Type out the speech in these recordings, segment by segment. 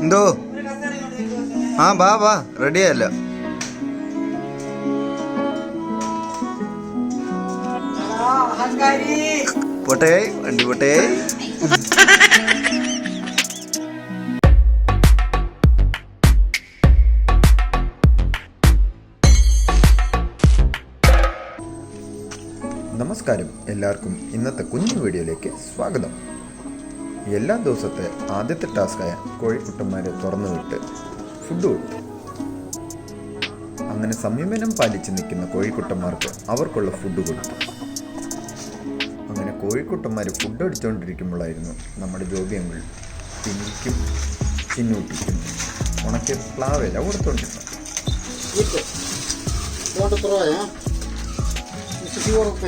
എന്തോ. ആ ബാ ബാ റെഡിയല്ല എടാ, പൊട്ടേ പോട്ടെ വണ്ടി പോട്ടെ. നമസ്കാരം എല്ലാവർക്കും. ഇന്നത്തെ കുഞ്ഞു വീഡിയോയിലേക്ക് സ്വാഗതം. എല്ലാ ദിവസത്തെ ആദ്യത്തെ ടാസ്കായ കോഴിക്കുട്ടന്മാരെ തുറന്നു വിട്ട് ഫുഡ് കൊടുത്തു. അങ്ങനെ സംയമനം പാലിച്ച് നിൽക്കുന്ന കോഴിക്കുട്ടന്മാർക്ക് അവർക്കുള്ള ഫുഡ് കൊടുത്തു. അങ്ങനെ കോഴിക്കുട്ടന്മാർ ഫുഡ് അടിച്ചുകൊണ്ടിരിക്കുമ്പോഴായിരുന്നു നമ്മുടെ ജോബിയങ്ങൾ പിന്നിക്കും ചിന്നൂട്ടിക്കും ഉണക്കിയ പ്ലാവില കൊടുത്തോണ്ടിരുന്നു Gitu. Don't throw, ya. Mesti diurut,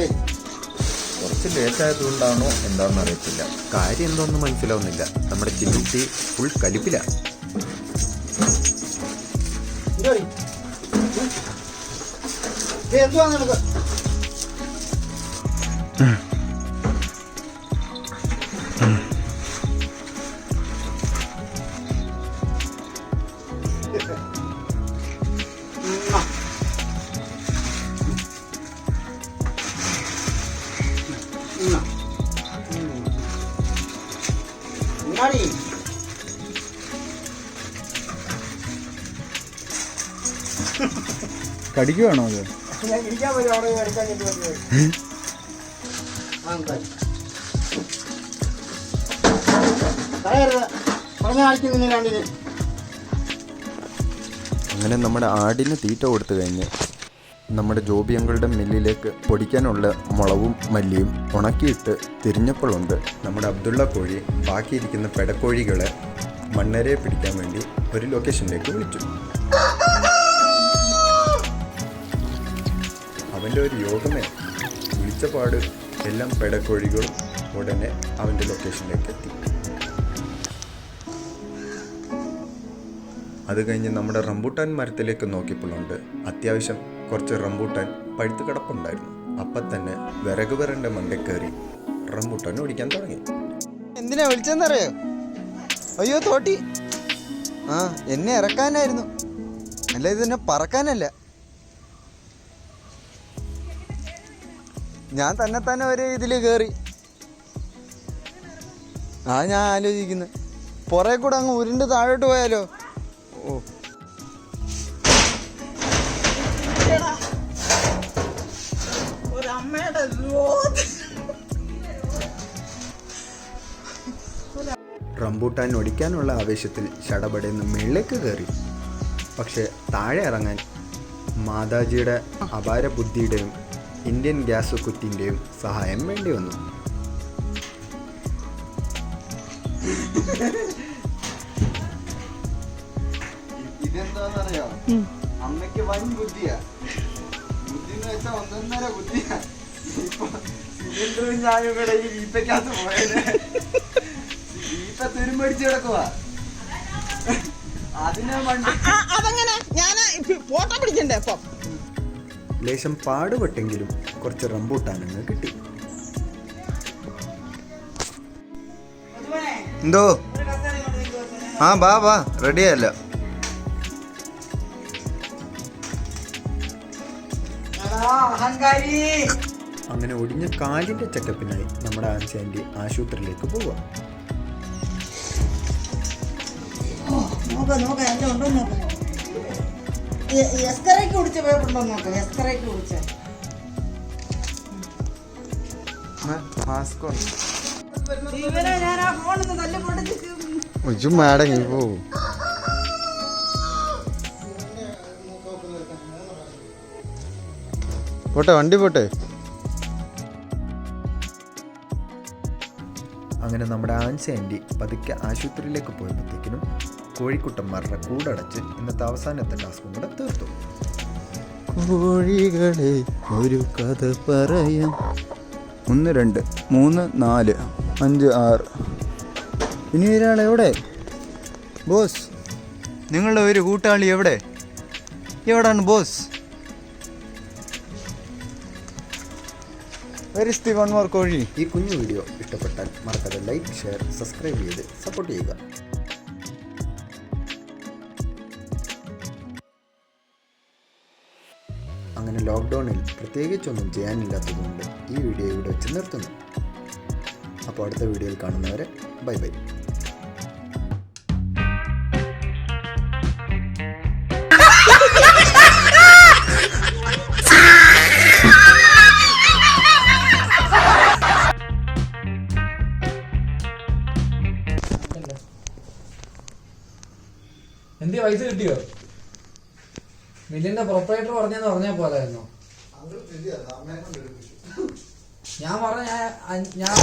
കുറച്ച് ലേറ്റായതുകൊണ്ടാണോ എന്താണെന്ന് അറിയത്തില്ല. കാര്യം എന്തോന്നും മനസ്സിലാവുന്നില്ല. നമ്മുടെ ചിന്നുട്ടി ഫുൾ കലിപ്പില. കാണിക്കുന്നില്ല രണ്ടിന് അങ്ങനെ നമ്മുടെ ആടിന് തീറ്റ കൊടുത്തു കഴിഞ്ഞ്. നമ്മുടെ ജോബി അങ്കളുടെ മില്ലിലേക്ക് പൊടിക്കാനുള്ള മുളവും മല്ലിയും ഉണക്കിയിട്ട് തിരിഞ്ഞപ്പോഴുണ്ട് നമ്മുടെ അബ്ദുള്ള കോഴി ബാക്കിയിരിക്കുന്ന പെടക്കോഴികളെ മണ്ണരയെ പിടിക്കാൻ വേണ്ടി ഒരു ലൊക്കേഷനിലേക്ക് വിളിച്ചു. അവന്റെ ഒരു യോഗമേ. വിളിച്ച പാട് എല്ലാം പെടക്കോഴികളും ഉടനെ അവന്റെ ലൊക്കേഷനിലേക്ക് എത്തി. അത് കഴിഞ്ഞ് നമ്മുടെ റംബൂട്ടാൻ മരത്തിലേക്ക് നോക്കിയപ്പോഴുണ്ട് അത്യാവശ്യം കുറച്ച് റംബൂട്ടാൻ പഴുത്ത് കിടപ്പുണ്ടായിരുന്നു. അപ്പം തന്നെ വിറക് വരണ്ട മണ്ട കയറി റംബൂട്ടാൻ ഓടിക്കാൻ തുടങ്ങി. എന്തിനാ വിളിച്ചെന്നറിയോ അയ്യോ തോട്ടി. ആ എന്നെ ഇറക്കാനായിരുന്നു. അല്ല ഇതെന്നെ പറക്കാനല്ല. ഞാൻ തന്നെ തന്നെ ഒരു ഇതിൽ കയറി ആ ഞാൻ ആലോചിക്കുന്നു. പുറകെ കൂടെ അങ്ങ് ഉരുണ്ട് താഴോട്ട് പോയാലോ? ഓ റംബൂട്ടാൻ ഒടിക്കാനുള്ള ആവേശത്തിൽ ചടപടയെന്ന് മേളിലേക്ക് കയറി. പക്ഷെ താഴെ ഇറങ്ങാൻ മാതാജിയുടെ അപാര ബുദ്ധിയുടെയും ഇന്ത്യൻ ഗ്യാസ് കുറ്റിന്റെയും സഹായം വേണ്ടി വന്നു. അമ്മയ്ക്ക് വൻ ബുദ്ധിയാ. ബുദ്ധി എന്ന് വെച്ചാൽ ഒന്നൊന്നര ബുദ്ധിയാ. ഇപ്പൊ സിലിണ്ടറും ഞാനും കൂടെ ഈ വീപ്പയ്ക്കകത്ത് പോയത് വീപ്പ തുരുമ്പടിച്ച് കിടക്കുവാ. അതിനെ അതങ്ങനെ? ഞാൻ ഫോട്ടോ പിടിക്കണ്ടേ അപ്പം ലേശം പാടുപെട്ടെങ്കിലും കുറച്ച് റംബൂട്ടാനങ്ങൾ കിട്ടി. എന്തോ? ആ ബാ ബാ റെഡിയല്ല. അങ്ങനെ ഒടിഞ്ഞ കാലിന്റെ ചെക്കപ്പിനായി നമ്മുടെ ആൻസി ആന്റി ആശുപത്രിയിലേക്ക് പോവാം നോക്ക നോക്ക ഉണ്ടോ നോക്ക. എസ്തറയ്ക്ക് കുടിച്ച പേപ്പറുണ്ടോ നോക്ക എസ്തറയ്ക്ക് കുടിച്ച. മാസ്ക് ഇവനെ ഞാൻ ആ നിന്ന് തല്ലി പൊട്ടിച്ച് പോവും. പോട്ടെ വണ്ടി പോട്ടെ. അങ്ങനെ നമ്മുടെ ആൻസി ആന്റി പതുക്കെ ആശുപത്രിയിലേക്ക് പോയപ്പോഴത്തേക്കിനും കോഴിക്കുട്ടന്മാരുടെ കൂടടച്ച് ഇന്നത്തെ അവസാനത്തെ ടാസ്കും കൂടെ തീർത്തു. കോഴികളെ ഒരു കഥ പറയാം. ഒന്ന് രണ്ട് മൂന്ന് നാല് അഞ്ച് ആറ്. ഇനി ഒരാൾ എവിടെ? ബോസ് നിങ്ങളുടെ ഒരു കൂട്ടാളി എവിടെ? എവിടാണ് ബോസ്? വെരി വൺ മോർ കോഴി. ഈ കുഞ്ഞു വീഡിയോ ഇഷ്ടപ്പെട്ടാൽ മറക്കാതെ ലൈക്ക് ഷെയർ സബ്സ്ക്രൈബ് ചെയ്ത് സപ്പോർട്ട് ചെയ്യുക. അങ്ങനെ ലോക്ക്ഡൗണിൽ പ്രത്യേകിച്ചൊന്നും ചെയ്യാനില്ലാത്തതുകൊണ്ട് ഈ വീഡിയോ ഇവിടെ വെച്ച് നിർത്തുന്നു. അപ്പോൾ അടുത്ത വീഡിയോയിൽ കാണുന്നവരെ ബൈ ബൈ. എന്തി പൈസ കിട്ടിയോ മില്ലിന്റെ പ്രൊപ്പറേറ്റർ പറഞ്ഞെന്ന് പറഞ്ഞ പോലായിരുന്നു ഞാൻ പറഞ്ഞ ഞാൻ- ഞാൻ.